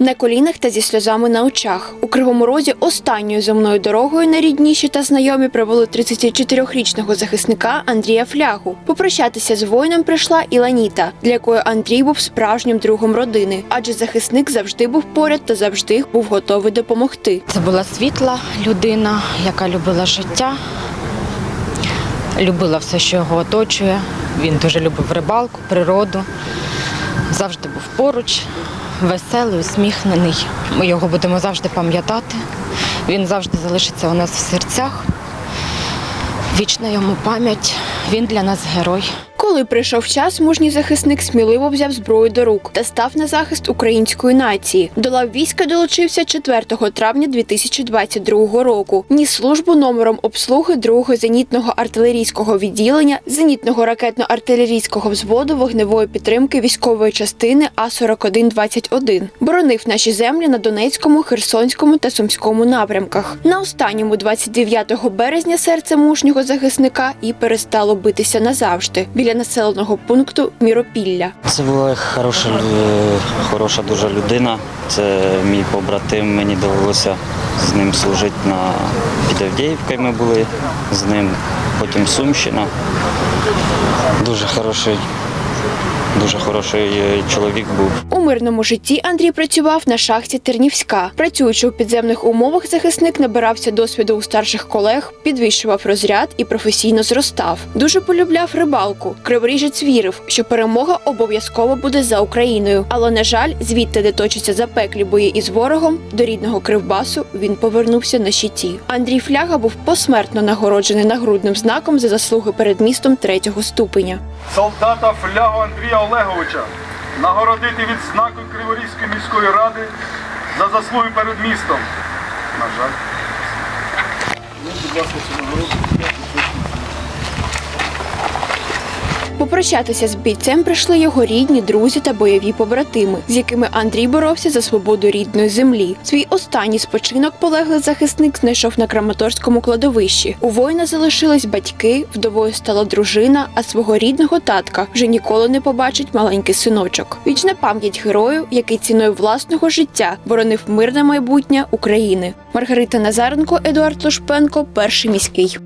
На колінах та зі сльозами на очах. У Кривому Розі останньою земною дорогою найрідніші та знайомі провели 34-річного захисника Андрія Флягу. Попрощатися з воїном прийшла і Ланіта, для якої Андрій був справжнім другом родини, адже захисник завжди був поряд та завжди був готовий допомогти. Це була світла людина, яка любила життя, любила все, що його оточує. Він дуже любив рибалку, природу, завжди був поруч, веселий, усміхнений. Ми його будемо завжди пам'ятати. Він завжди залишиться у нас в серцях. Вічна йому пам'ять. Він для нас герой. Коли прийшов час, мужній захисник сміливо взяв зброю до рук та став на захист української нації. До лав війська долучився 4 травня 2022 року. Ніс службу номером обслуги 2-го зенітного артилерійського відділення зенітного ракетно-артилерійського взводу вогневої підтримки військової частини А-4121. Боронив наші землі на Донецькому, Херсонському та Сумському напрямках. На останньому 29 березня серце мужнього захисника і перестало битися назавжди біля населеного пункту Міропілля. Це була хороша, хороша дуже людина. Це мій побратим. Мені довелося з ним служити на під Авдіївкою Ми були з ним, потім Сумщина. Дуже хороший, дуже хороший е, чоловік був. У мирному житті Андрій працював на шахті Тернівська. Працюючи у підземних умовах, захисник набирався досвіду у старших колег, підвищував розряд і професійно зростав. Дуже полюбляв рибалку. Криворіжець вірив, що перемога обов'язково буде за Україною. Але на жаль, звідти, де точаться запеклі бої із ворогом, до рідного Кривбасу він повернувся на щиті. Андрій Фляга був посмертно нагороджений нагрудним знаком за заслуги перед містом третього ступеня. солдата Флягу Андрія Олеговича нагородити відзнакою Криворізької міської ради за заслуги перед містом. На жаль. Будь ласка, Попрощатися з бійцем прийшли його рідні, друзі та бойові побратими, з якими Андрій боровся за свободу рідної землі. Свій останній спочинок полеглий захисник знайшов на Краматорському кладовищі. У воїна залишились батьки, вдовою стала дружина, а свого рідного татка вже ніколи не побачить маленький синочок. Вічна пам'ять герою, який ціною власного життя боронив мирне майбутнє України. Маргарита Назаренко, Едуард Лушпенко, перший міський.